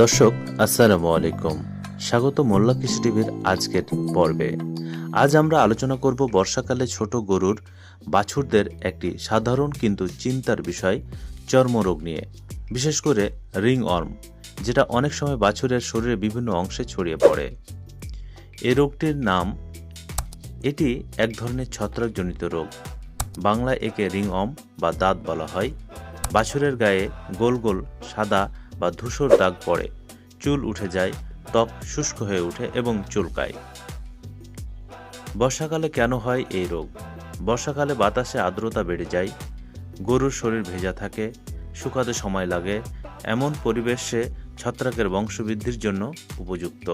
দর্শক, আসসালামু আলাইকুম। স্বাগত মোল্লা কৃষি টিভির আজকের পর্বে। আজ আমরা আলোচনা করব বর্ষাকালে ছোট গরুর, বাছুরদের একটি সাধারণ কিন্তু চিন্তার বিষয়, চর্মরোগ নিয়ে। বিশেষ করে রিং অর্ম যেটা অনেক সময় বাছুরের শরীরের বিভিন্ন অংশে ছড়িয়ে পড়ে। এই রোগটির নাম, এটি এক ধরনের ছত্রাকজনিত রোগ। বাংলায় একে রিং অম বা দাঁত বলা হয়। বাছুরের গায়ে গোল গোল সাদা বা ধূসর দাগ পড়ে, চুল উঠে যায়, ত্বক শুষ্ক হয়ে ওঠে এবং চুলকায়। বর্ষাকালে কেন হয় এই রোগ? বর্ষাকালে বাতাসে আর্দ্রতা বেড়ে যায়, গরুর শরীর ভেজা থাকে, শুকাতে সময় লাগে, এমন পরিবেশে ছত্রাকের বংশবৃদ্ধির জন্য উপযুক্ত।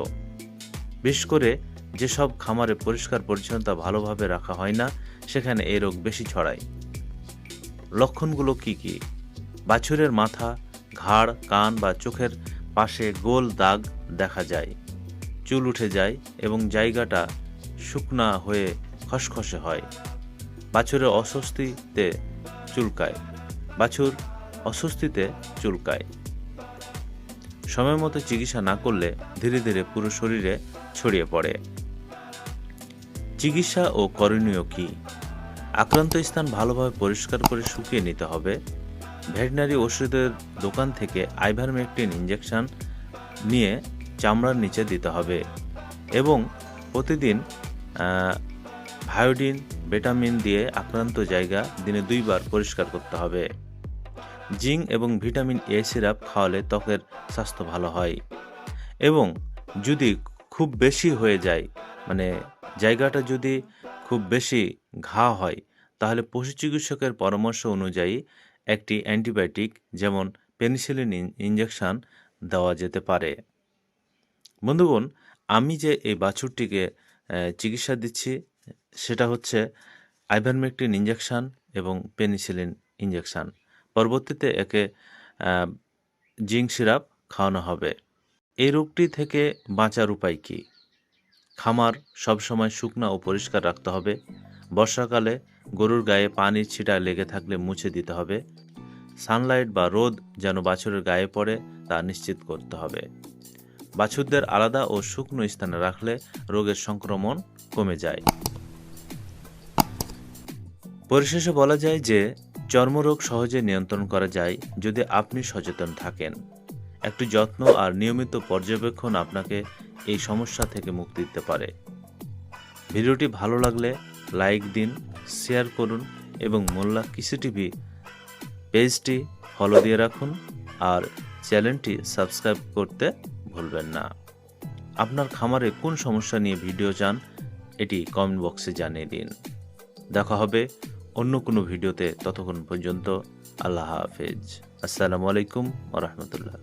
বিশেষ করে যেসব খামারে পরিষ্কার পরিচ্ছন্নতা ভালোভাবে রাখা হয় না, সেখানে এই রোগ বেশি ছড়ায়। লক্ষণগুলো কি কি? বাছুরের মাথা ঘাড়, কান বা চোখের পাশে গোল দাগ দেখা যায়। চুল উঠে যায় এবং জায়গাটা শুকনা হয়ে খসখসে হয়। বাছুরের অস্বস্তিতে চুলকায়। বাছুর অস্বস্তিতে চুলকায়। সময় মতো চিকিৎসা না করলে ধীরে ধীরে পুরো শরীরে ছড়িয়ে পড়ে। চিকিৎসা ও করণীয় কি? আক্রান্ত স্থান ভালোভাবে পরিষ্কার করে শুকিয়ে নিতে হবে। ভেটেনারি ওষুধের দোকান থেকে আইভারমেকটিন ইঞ্জেকশন নিয়ে চামড়ার নিচে দিতে হবে এবং প্রতিদিন ভায়োডিন, ভিটামিন দিয়ে আক্রান্ত জায়গা দিনে দুইবার পরিষ্কার করতে হবে। জিঙ্ক এবং ভিটামিন এ সিরাপ খাওয়ালে ত্বকের স্বাস্থ্য ভালো হয়। এবং যদি খুব বেশি হয়ে যায় মানে জায়গাটা যদি খুব বেশি ঘা হয়, তাহলে পশু চিকিৎসকের পরামর্শ অনুযায়ী একটি অ্যান্টিবায়োটিক, যেমন পেনিসিলিন ইঞ্জেকশন দেওয়া যেতে পারে। বন্ধুগণ, আমি যে এই বাছুরটিকে চিকিৎসা দিচ্ছি, সেটা হচ্ছে আইভারমেকটিন ইঞ্জেকশান এবং পেনিসিলিন ইঞ্জেকশন পরবর্তীতে একে জিঙ্ক সিরাপ খাওয়ানো হবে। এই রোগটি থেকে বাঁচার উপায় কী? খামার সবসময় শুকনো ও পরিষ্কার রাখতে হবে। বর্ষাকালে গরুর গায়ে পানির ছিটা লেগে থাকলে মুছে দিতে হবে। সানলাইট বা রোদ যেন বাছুরের গায়ে পড়ে তা নিশ্চিত করতে হবে। বাছুরদের আলাদা ও শুকনো স্থানে রাখলে রোগের সংক্রমণ কমে যায়। পরিশেষে বলা যায় যে, চর্মরোগ সহজে নিয়ন্ত্রণ করা যায় যদি আপনি সচেতন থাকেন। একটু যত্ন আর নিয়মিত পর্যবেক্ষণ আপনাকে এই সমস্যা থেকে মুক্তি দিতে পারে। ভিডিওটি ভালো লাগলে লাইক দিন, শেয়ার করুন এবং মোল্লা কিসি টিভি পেজটি ফলো দিয়ে রাখুন আর চ্যানেলটি সাবস্ক্রাইব করতে ভুলবেন না। আপনার খামারে কোন সমস্যা নিয়ে ভিডিও চান, এটি কমেন্ট বক্সে জানিয়ে দিন। দেখা হবে অন্য কোনো ভিডিওতে ততক্ষণ পর্যন্ত। আল্লাহ হাফেজ। আসসালামু আলাইকুম ওরহমতুল্লাহ